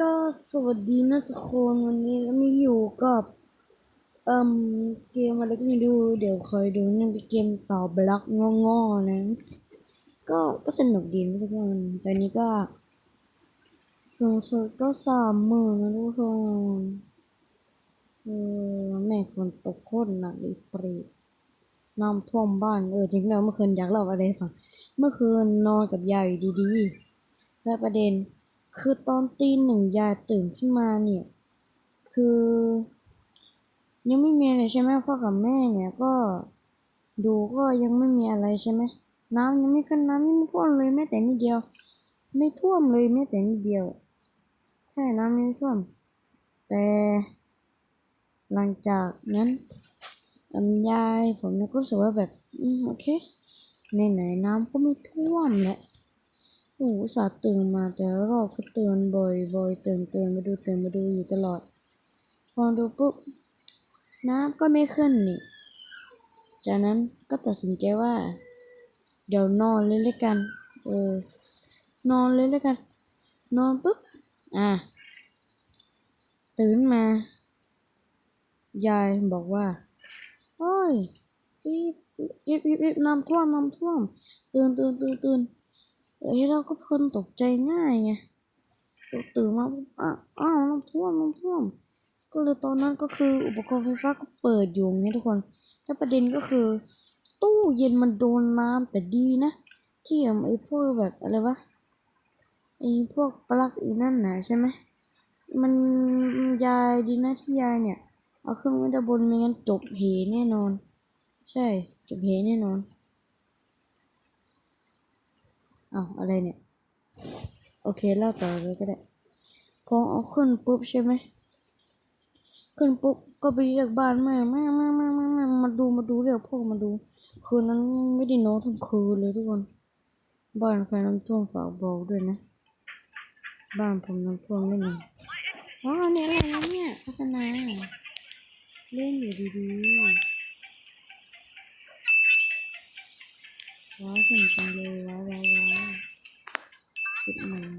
ก็สวัสดีนะทุกคนวันนี้เราไม่อยู่กับเอ่มเกมอะไรก็ไม่ดู เดี๋ยวคอยดูนั่นเป็นเกมต่อบล็อกงอๆนะ ก็ก็สนุกดีนะทุกคนตอนนี้ก็สูงสุดก็สามหมื่นนะทุกคนเออแม่ฝนตกโคตรหนักเลยเปรีน้ำท่วมบ้านเออจริงๆเมื่อคืนอยากเล่าอะไรฟังเมื่อคืนนอนกับยายอยู่ดีๆและประเด็น คือตอนตีหนึ่งยายตื่นขึ้นมาเนี่ย คือ ยังไม่มีอะไรใช่ไหมพ่อกับแม่เนี่ยก็ดูก็ยังไม่มีอะไรใช่ไหมน้ำยังไม่ขึ้นน้ำยังไม่ท่วมเลยแม้แต่นิดเดียว ไม่ท่วมเลยแม้แต่นิดเดียว ใช่น้ำไม่ท่วม แต่หลังจากนั้นยายผมก็รู้สึกว่าแบบโอเคไหนๆน้ำก็ไม่ท่วมแหละ โอ้โหอุตสาห์ตื่นมาแต่รอบก็เตือนบ่อยบ่อยเตือนเตือนมาดูเตือนมาดูอยู่ตลอด พอดูปุ๊บน้ำก็ไม่ขึ้นนี่ จากนั้นก็ตัดสินใจว่า เดี๋ยวนอนเลยแล้วกัน เออ นอนเลยแล้วกัน นอนปุ๊บ อะ ตื่นมา ยายบอกว่า โอ้ยอีบอีบอีบอีบน้ำท่วมน้ำท่วม ตื่นตื่นตื่นตื่น เอ้ยเราก็เป็นคนตกใจง่ายไงตื่นมาอ้าวอ้าวน้ำท่วมน้ำท่วม ก็เลยตอนนั้นก็คืออุปกรณ์ไฟฟ้าก็เปิดอยู่ไงทุกคนแล้วประเด็นก็คือ ตู้เย็นมันโดนน้ำแต่ดีนะ ที่ไอ้พวกแบบอะไรวะไอ้พวกปลั๊กอีนั่นนะใช่ไหมมันยายดีนะที่ยายเนี่ย เอาขึ้นไว้ด้านบนไม่งั้นจบเหแน่นอน ใช่จบเหแน่นอน อาอะไรเนี่ย โอเคเล่าต่อเลยก็ได้พอเอาขึ้นปุ๊บใช่ไหมขึ้นปุ๊บก็ไปเรียกบ้านแม่แม่แม่แม่แม่แม่มาดูมาดูเรียกพ่อมาดู คืนนั้นไม่ได้นอนทั้งคืนเลยทุกคน บ้านใครน้ำท่วมฝากบอกด้วยนะ บ้านผมน้ำท่วมไม่นึ่งอ๋อเนี่ยอะไรนะเนี่ยโฆษณาเล่นอยู่ดีๆ่งจังเลยว้าวว้าวว้าวจุดหนึ่ง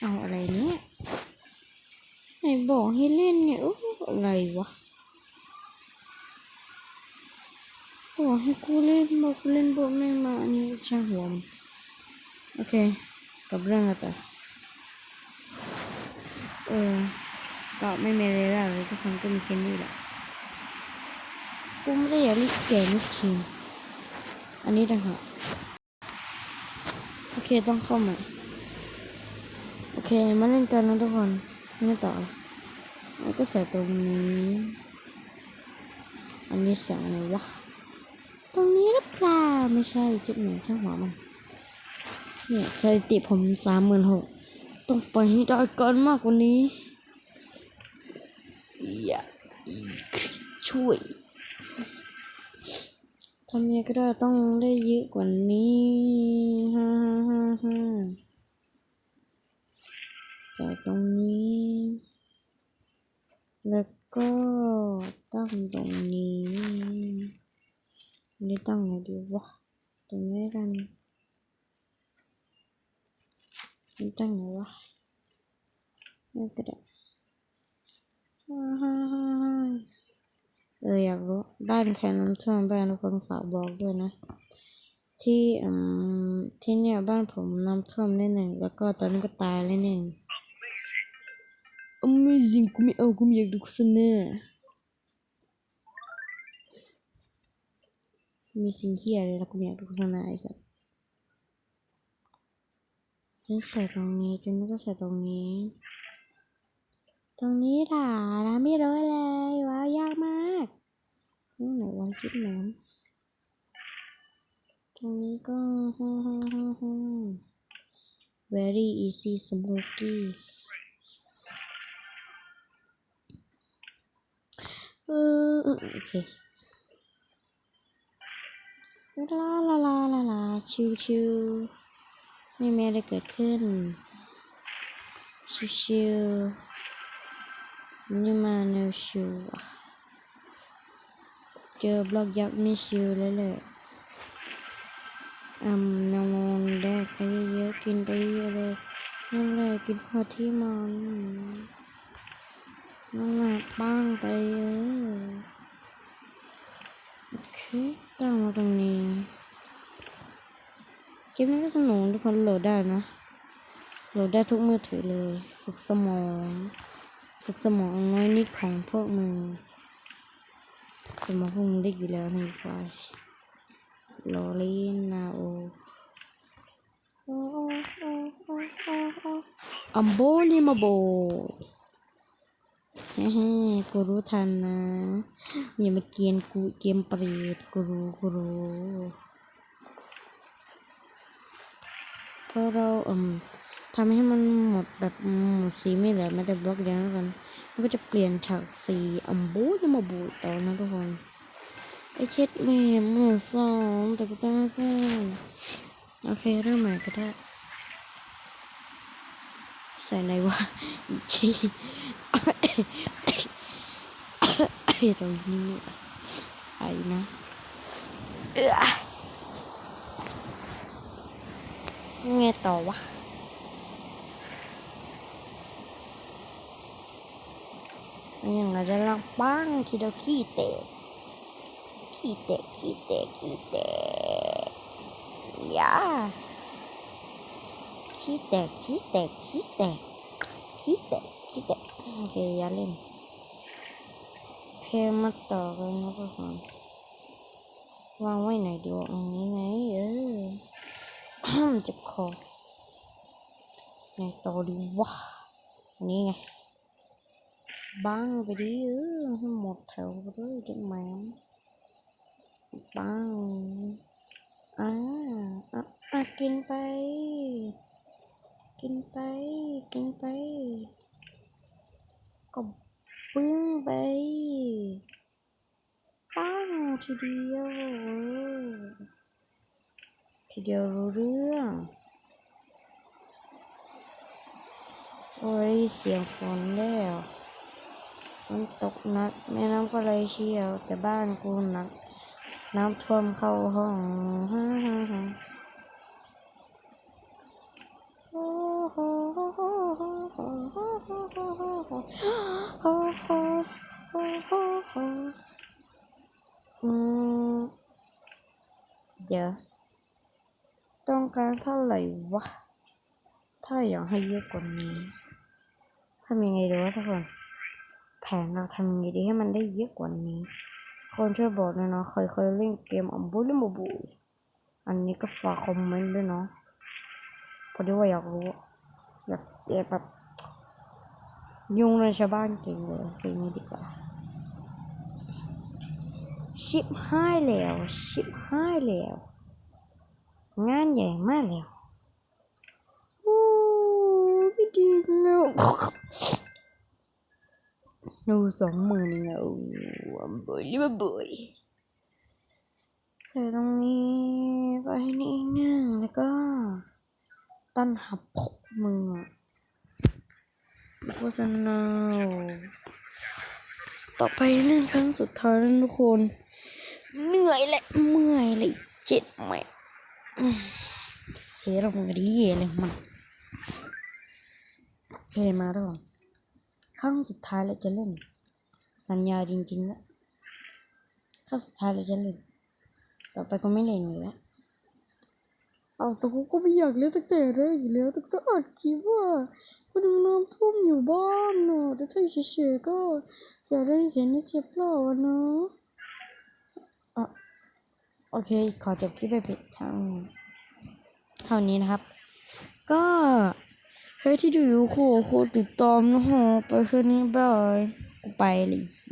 เอาอะไรเนี่ยไหนบอกให้เล่นเนี่ยโอ้อะไรวะบอกให้กูเล่นบอกกูเล่นบอกไม่มาอันนี้ช่างหัวมันโอเคกับเรื่องกันต่อเออก็ไม่มีอะไรแล้วเลยทุกคนก็มีแค่นี้แหละ กูไม่ได้อยากเล่นเกมลูกทีมอันนี้ต่างหากโอเคต้องเข้าใหม่โอเคมาเล่นกันนะทุกคนเล่ต่อแล้วก็ใส่ตรงนี้ อันนี้เสียงอะไรวะตรงนี้หรือเปล่าไม่ใช่จุดหนึ่งช่างหัวมันเนี่ยสถิติผมสามหมื่นหกต้องไปให้ได้ก่อนมากกว่านี้อย่ากช่วย ทำยังไงก็ได้ต้องได้เยอะกว่านี้ฮ่าฮ่าฮ่าฮ่าใส่ตรงนี้ แล้วก็ตั้งตรงนี้นี่ตั้งไหนดีวะตรงนี้กันนี่ตั้งไหนวะนี่ก็ได้ฮ่าฮ่าฮ่าฮ่า เอออยากรู้บ้านใครน้ำท่วมบ้านทุกคนฝากบอกด้วยนะ ที่อืมที่เนี่ยบ้านผมน้ำท่วมนิดหนึ่งแล้วก็ตอนนี้ก็ตายแล้วหนึ่ง Amazing กูไม่เอากูไม่อยากดูโฆษณามีสิ่งเฮียอะไรแล้วกูไม่อยากดูโฆษณาไอ้สัสนี่ใส่ตรงนี้จนนี้ก็ใส่ตรงนี้ ตรงนี้ล่ะนะไม่ร้อยเลยว้าวยากมาก นี่หนวางคิดน้ำตรงนี้ก็ฮ่าฮ่าฮ่าฮ่า very easy smoky เออเออโอเคลาลาลาลาลาชิวชิวไม่มีอะไรเกิดขึ้น ชิวชิวนี่มาแนวชิวอะ เจอบล็อกยักษ์นี่ชิวเลยแหละอืมนกไปเยอะๆกินไปเยอะเลยนั่นแหละกินพอที่มันนั่นแหละบ้างไปเยอะโอเคตั้งมาตรงนี้เกมนี้ก็สนุกทุกคนโหลดได้นะโหลดได้ทุกมือถือเลย ฝึกสมอง ฝึกสมองน้อยนิดของพวกมึง สมองพวกมึงได้อยู่แล้วในไฟโลลินนาโออัมโบลิมาโบเฮ้ๆกูรู้ทันนะ อย่ามาเกียนกูเกมเปรตกูรู้กูรู้เพราะเราอืมทำให้มันหมดแบบหมดสีไม่เหลือแม้แต่บล็อกเดียวแล้วกัน มันก็จะเปลี่ยนฉากสีอัมโบลิมาโบต่อนะทุกคนไอเช็ดเมมมือสองแต่ก็ต้องพูโอเคเริ่มใหม่ก็ได้ใส่ในว่าอีกทีไอตรงนี้ไอ้นะเออไงต่อวะ ยังไงจะลองบ้างทีเดียวขี้เตะขี้แตกขี้แตกขี้แตกอย่าขี้แตกขี้แตกขี้แตกขี้แตกขี้แตกโอเคอย่าเล่นโอเคมาต่อกันนะทุกคนวางไว้ไหนดีวะอันนี้ไงเออเจ็บคอไหนต่อดีวะอันนี้ไง บังไปดิเออให้หมดแถวไปเลยเด็กแหมมปังอ่าอะอะกินไป กินไป กินไป ก็ปึ้งไปปังทีเดียวเออทีเดียวรู้เรื่องโอ้ยเสียงฝนแล้ว ฝนตกหนักแม่น้ำก็เลยเชี่ยว แต่บ้านกูหนัก น้ำท่วมเข้าห้องฮ่าฮ่าฮ่าเดี๋ยวต้องการเท่าไหร่วะ ถ้าอยากให้เยอะกว่านี้ทำยังไงดีวะทุกคน แผนเราทำยังไงดีให้มันได้เยอะกว่านี้ คนช่วยบอกหน่อยเนาะเคยเคยเล่นเกมอมบูลิมบูอันนี้ก็ฝากคอมเมนต์ด้วยเนาะเพราะที่ว่าอยากรู้ อยากแบบ ยุ่งในชาวบ้านเก่งเลยเป็นอย่างนี้ดีกว่า ชิปห้แล้ว ชิปห้แล้ว งานใหญ่มากแล้ว โอ้ไม่ดีแล้ว ดูสองหมื่นเงาบอยลิบบบอยใส่ตรงนี้ไปนี่หนึ่งแล้วก็ ตั้นหับพกมึงอะโฆษณาต่อไปเรื่องครั้งสุดท้ายแล้วทุกคน เหนื่อยและเมื่อยเลยเจ็ดแม่อืมเสียลงกระดีเลยมันโอเคมาแล้ว รั้งสุดท้ายเราจะเล่น สัญญาจริงๆแล้วครั้งสุดท้ายเราจะเล่น ต่อไปก็ไม่เล่นอยู่แล้วเอาแต่กูก็ไม่อยากเล่นตั้งแต่แรกอยู่แล้วแต่ก็อัดคลิปว่าก็ดูน้ำท่วมอยู่บ้านเนาะแต่ถ้าเฉยๆก็เสียแรงเสียนิดเสียเปล่าอะเนาะอะโอเค ขอจบคลิปไปเพียงเท่านี้นะครับ ก็ ใครที่ดูอยู่โคโคติดตามนะฮะไปแค่นนี้บายกูไปเลย